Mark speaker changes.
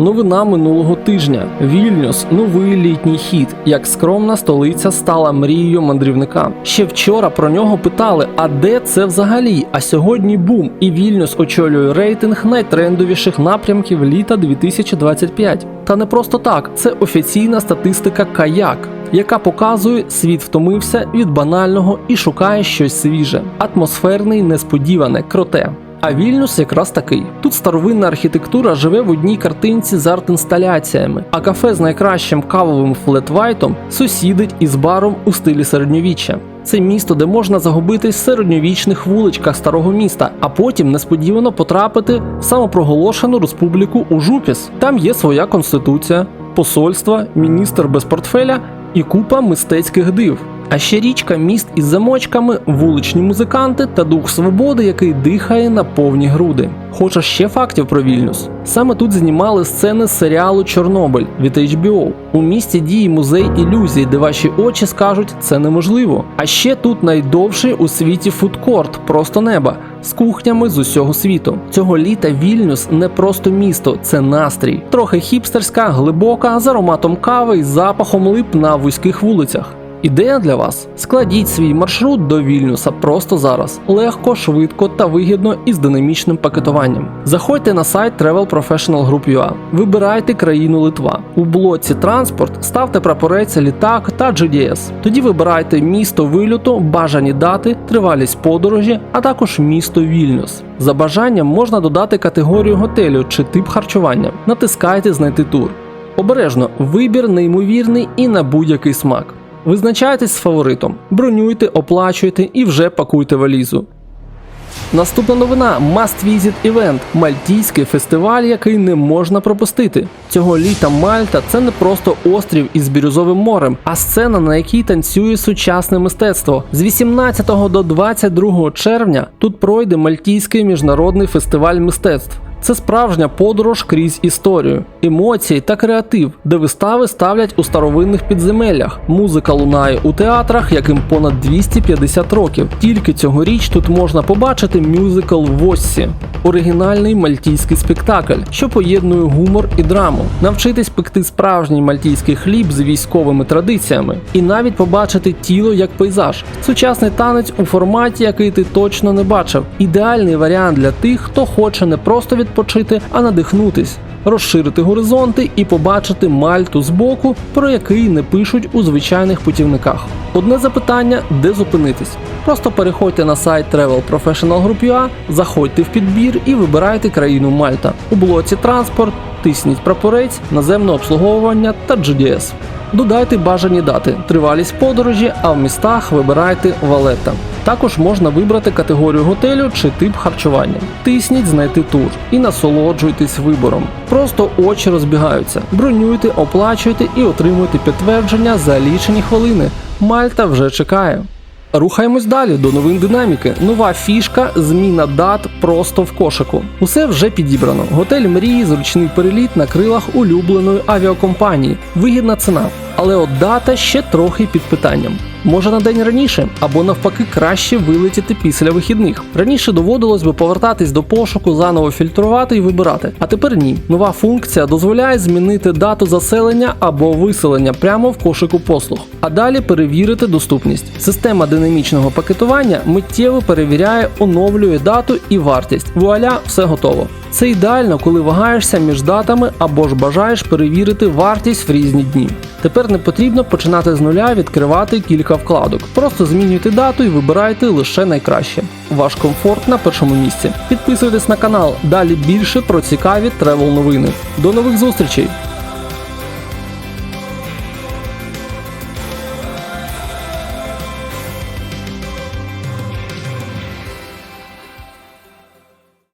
Speaker 1: Новина минулого тижня. Вільнюс новий літній хід. Як скромна столиця стала мрією мандрівника. Ще вчора про нього питали: а де це взагалі? А сьогодні бум. І Вільнюс очолює рейтинг найтрендовіших напрямків літа 2025. Та не просто так, це офіційна статистика Каяк. Яка показує, світ втомився від банального і шукає щось свіже, атмосферне й несподіване, кроте. А Вільнюс якраз такий. Тут старовинна архітектура живе в одній картинці з арт-інсталяціями, а кафе з найкращим кавовим флетвайтом сусідить із баром у стилі середньовіччя. Це місто, де можна загубитись в середньовічних вуличках старого міста, а потім несподівано потрапити в самопроголошену республіку Ужупіс. Там є своя конституція, посольство, міністр без портфеля і купа мистецьких див. А ще річка, міст із замочками, вуличні музиканти та дух свободи, який дихає на повні груди. Хочеш ще фактів про Вільнюс? Саме тут знімали сцени з серіалу Чорнобиль від HBO. У місті діє музей ілюзій, де ваші очі скажуть це неможливо. А ще тут найдовший у світі фудкорт, просто неба, з кухнями з усього світу. Цього літа Вільнюс не просто місто, це настрій. Трохи хіпстерська, глибока, з ароматом кави і запахом лип на вузьких вулицях. Ідея для вас: складіть свій маршрут до Вільнюса просто зараз. Легко, швидко та вигідно із динамічним пакетуванням. Заходьте на сайт Travel Professional Group UA. Вибирайте країну Литва. У блоці транспорт ставте прапорець літак та GDS. Тоді вибирайте місто вильоту, бажані дати, тривалість подорожі, а також місто Вільнюс. За бажанням можна додати категорію готелю чи тип харчування. Натискайте Знайти тур. Обережно, вибір неймовірний і на будь-який смак. Визначайтесь з фаворитом, бронюйте, оплачуйте і вже пакуйте валізу. Наступна новина Must Visit Event – мальтійський фестиваль, який не можна пропустити. Цього літа Мальта це не просто острів із бірюзовим морем, а сцена, на якій танцює сучасне мистецтво. З 18 до 22 червня тут пройде Мальтійський міжнародний фестиваль мистецтв. Це справжня подорож крізь історію, емоції та креатив, де вистави ставлять у старовинних підземеллях. Музика лунає у театрах, яким понад 250 років. Тільки цьогоріч тут можна побачити мюзикл Воссі, оригінальний мальтійський спектакль, що поєднує гумор і драму, навчитись пекти справжній мальтійський хліб з військовими традиціями, і навіть побачити тіло як пейзаж, сучасний танець у форматі, який ти точно не бачив. Ідеальний варіант для тих, хто хоче не просто відпочити, а надихнутись. Розширити горизонти і побачити Мальту збоку, про який не пишуть у звичайних путівниках. Одне запитання, де зупинитись. Просто переходьте на сайт Travel Professional Group UA, заходьте в підбір і вибирайте країну Мальта. У блоці транспорт, тисніть прапорець, наземне обслуговування та GDS. Додайте бажані дати, тривалість подорожі, а в містах вибирайте валета. Також можна вибрати категорію готелю чи тип харчування. Тисніть знайти тур і насолоджуйтесь вибором. Просто очі розбігаються. Бронюйте, оплачуйте і отримуйте підтвердження за лічені хвилини. Мальта вже чекає. Рухаємось далі до новин динаміки. Нова фішка, зміна дат просто в кошику. Усе вже підібрано. Готель мрії, зручний переліт на крилах улюбленої авіакомпанії. Вигідна ціна. Але от дата ще трохи під питанням. Може на день раніше, або навпаки краще вилетіти після вихідних. Раніше доводилось би повертатись до пошуку, заново фільтрувати і вибирати. А тепер ні. Нова функція дозволяє змінити дату заселення або виселення прямо в кошику послуг, а далі перевірити доступність. Система динамічного пакетування миттєво перевіряє, оновлює дату і вартість. Вуаля, все готово. Це ідеально, коли вагаєшся між датами або ж бажаєш перевірити вартість в різні дні. Тепер не потрібно починати з нуля відкривати кілька вкладок. Просто змінюйте дату і вибирайте лише найкраще. Ваш комфорт на першому місці. Підписуйтесь на канал. Далі більше про цікаві тревел новини. До нових зустрічей!